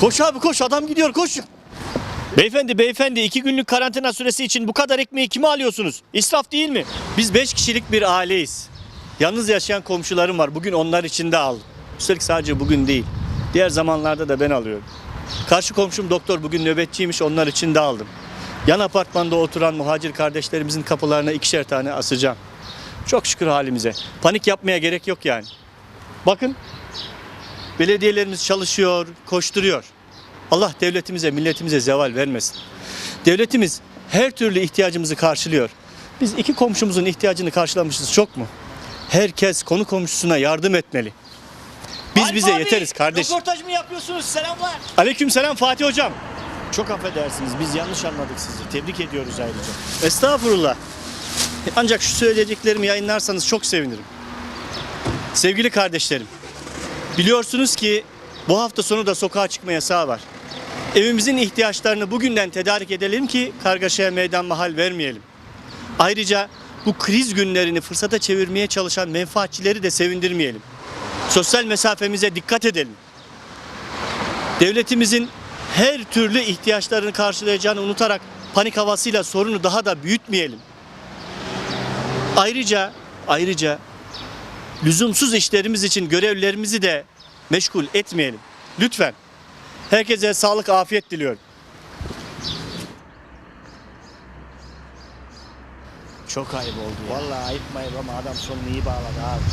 Koş abi koş adam gidiyor koş. Beyefendi beyefendi iki günlük karantina süresi için bu kadar ekmeği kime alıyorsunuz? İsraf değil mi? Biz beş kişilik bir aileyiz. Yalnız yaşayan komşularım var. Bugün onlar için de aldım. Üstelik sadece bugün değil. Diğer zamanlarda da ben alıyorum. Karşı komşum doktor bugün nöbetçiymiş onlar için de aldım. Yan apartmanda oturan muhacir kardeşlerimizin kapılarına ikişer tane asacağım. Çok şükür halimize. Panik yapmaya gerek yok yani. Bakın belediyelerimiz çalışıyor, koşturuyor. Allah devletimize, milletimize zeval vermesin. Devletimiz her türlü ihtiyacımızı karşılıyor. Biz iki komşumuzun ihtiyacını karşılamışız çok mu? Herkes konu komşusuna yardım etmeli. Biz Arif bize abi, yeteriz kardeş. Röportaj mı yapıyorsunuz? Selamlar. Aleyküm selam Fatih Hocam. Çok affedersiniz biz yanlış anladık sizi. Tebrik ediyoruz ayrıca. Estağfurullah. Ancak şu söyleyeceklerimi yayınlarsanız çok sevinirim. Sevgili kardeşlerim. Biliyorsunuz ki bu hafta sonu da sokağa çıkma yasağı var. Evimizin ihtiyaçlarını bugünden tedarik edelim ki kargaşaya meydan mahal vermeyelim. Ayrıca bu kriz günlerini fırsata çevirmeye çalışan menfaatçileri de sevindirmeyelim. Sosyal mesafemize dikkat edelim devletimizin her türlü ihtiyaçlarını karşılayacağını unutarak panik havasıyla sorunu daha da büyütmeyelim. Ayrıca ayrıca lüzumsuz işlerimiz için görevlerimizi de meşgul etmeyelim. Lütfen. Herkese sağlık, afiyet diliyorum. Çok ayıp oldu ya. Vallahi ayıp mayıp ama adam sonunu iyi bağladı abi.